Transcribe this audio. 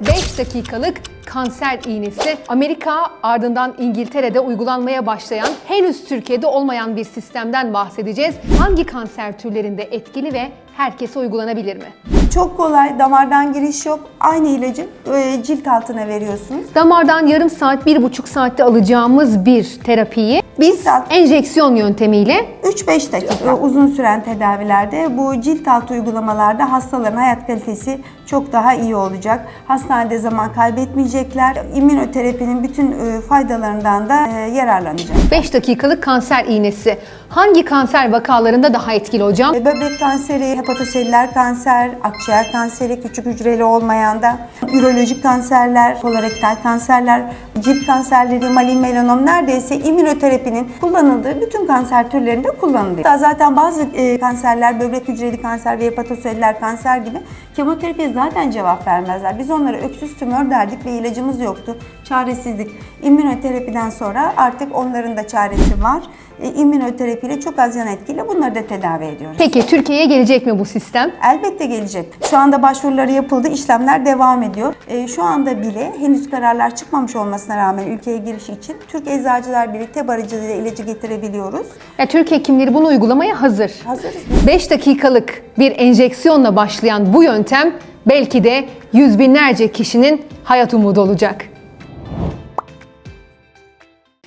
5 dakikalık kanser iğnesi. Amerika ardından İngiltere'de uygulanmaya başlayan henüz Türkiye'de olmayan bir sistemden bahsedeceğiz. Hangi kanser türlerinde etkili ve herkese uygulanabilir mi? Çok kolay, damardan giriş yok. Aynı ilacı e, cilt altına veriyorsunuz. Damardan yarım saat, bir buçuk saatte alacağımız bir terapiyi biz Saat. enjeksiyon yöntemiyle 3-5 dakika uzun süren tedavilerde bu cilt altı uygulamalarda hastaların hayat kalitesi çok daha iyi olacak. Hastanede zaman kaybetmeyecekler. İmmünoterapinin bütün e, faydalarından da e, yararlanacak. 5 dakikalık kanser iğnesi. Hangi kanser vakalarında daha etkili hocam? E, Böbrek kanseri, hepatoselüler kanser, akciğer kanseri, küçük hücreli olmayan da, ürolojik kanserler, kolorektal kanserler, cilt kanserleri, malin melanom neredeyse immünoterapinin kullanıldığı bütün kanser türlerinde kullanılıyor. Hatta Zaten bazı e, kanserler, böbrek hücreli kanser ve hepatoselüler kanser gibi kemoterapiye zaten cevap vermezler. Biz onlara öksüz tümör derdik ve ilacımız yoktu. Çaresizlik. İmmünoterapiden sonra artık onların da çaresi var. E, İmmünoterapiyle çok az yan etkiyle bunları da tedavi ediyoruz. Peki Türkiye'ye gelecek mi bu sistem? Elbette gelecek. Şu anda başvuruları yapıldı, işlemler devam ediyor. E, şu anda bile henüz kararlar çıkmamış olmasına rağmen ülkeye giriş için Türk Eczacılar Birliği TEB aracılığıyla ilacı getirebiliyoruz. Ya Türk hekimleri bunu uygulamaya hazır. Hazırız. 5 dakikalık bir enjeksiyonla başlayan bu yöntem belki de yüz binlerce kişinin hayat umudu olacak.